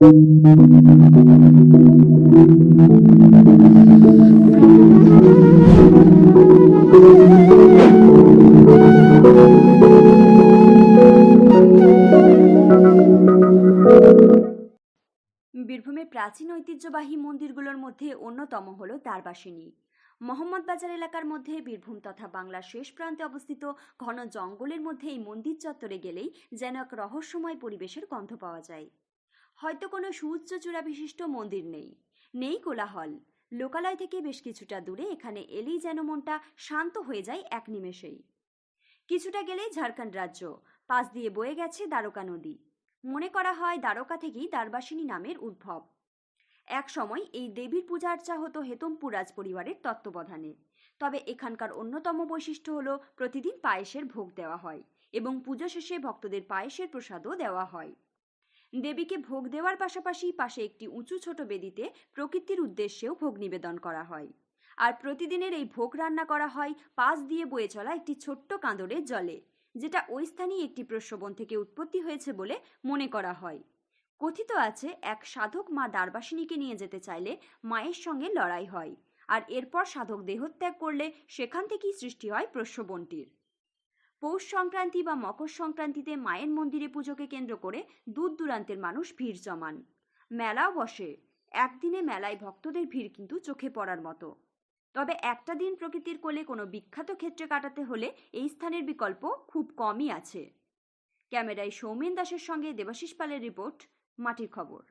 বীরভূমের প্রাচীন ঐতিহ্যবাহী মন্দিরগুলোর মধ্যে অন্যতম হল দ্বারবাসিনী মোহাম্মদ বাজার এলাকার মধ্যে বীরভূম তথা বাংলার শেষ প্রান্তে অবস্থিত ঘন জঙ্গলের মধ্যে এই মন্দির চত্বরে গেলেই যেন এক রহস্যময় পরিবেশের গন্ধ পাওয়া যায়। হয়তো কোনো সুউচ্চ চূড়া বিশিষ্ট মন্দির নেই। নেই কোলাহল। লোকালয় থেকে বেশ কিছুটা দূরে এখানে এলেই যেন মনটা শান্ত হয়ে যায় এক নিমেষেই। কিছুটা গেলেই ঝাড়খণ্ড রাজ্য। পাশ দিয়ে বয়ে গেছে দ্বারকা নদী। মনে করা হয় দ্বারকা থেকেই দ্বারবাসিনী নামের উদ্ভব। এক সময় এই দেবীর পূজা আর্চা হতো হেতমপুর রাজ পরিবারের তত্ত্বাবধানে। তবে এখানকার অন্যতম বৈশিষ্ট্য হলো প্রতিদিন পায়েসের ভোগ দেওয়া হয় এবং পুজো শেষে ভক্তদের পায়েসের প্রসাদও দেওয়া হয়। দেবীকে ভোগ দেওয়ার পাশাপাশি পাশে একটি উঁচু ছোট বেদিতে প্রকৃতির উদ্দেশ্যেও ভোগ নিবেদন করা হয়। আর প্রতিদিনের এই ভোগ রান্না করা হয় পাশ দিয়ে বয়ে চলা একটি ছোট্ট কাঁদরের জলে, যেটা ওই স্থানেই একটি প্রস্রবণ থেকে উৎপত্তি হয়েছে বলে মনে করা হয়। কথিত আছে, এক সাধক মা দ্বারবাসিনীকে নিয়ে যেতে চাইলে মায়ের সঙ্গে লড়াই হয়, আর এরপর সাধক দেহত্যাগ করলে সেখান থেকেই সৃষ্টি হয় প্রস্রবণটির পৌষ সংক্রান্তি বা মকর সংক্রান্তিতে মায়ের মন্দিরে পুজোকে কেন্দ্র করে দূর দূরান্তের মানুষ ভিড় জমান। মেলাও বসে। একদিনে মেলায় ভক্তদের ভিড় কিন্তু চোখে পড়ার মতো। তবে একটা দিন প্রকৃতির কোলে কোনো বিখ্যাত ক্ষেত্রে কাটাতে হলে এই স্থানের বিকল্প খুব কমই আছে। ক্যামেরায় সৌমেন দাসের সঙ্গে দেবাশিস পালের রিপোর্ট, মাটির খবর।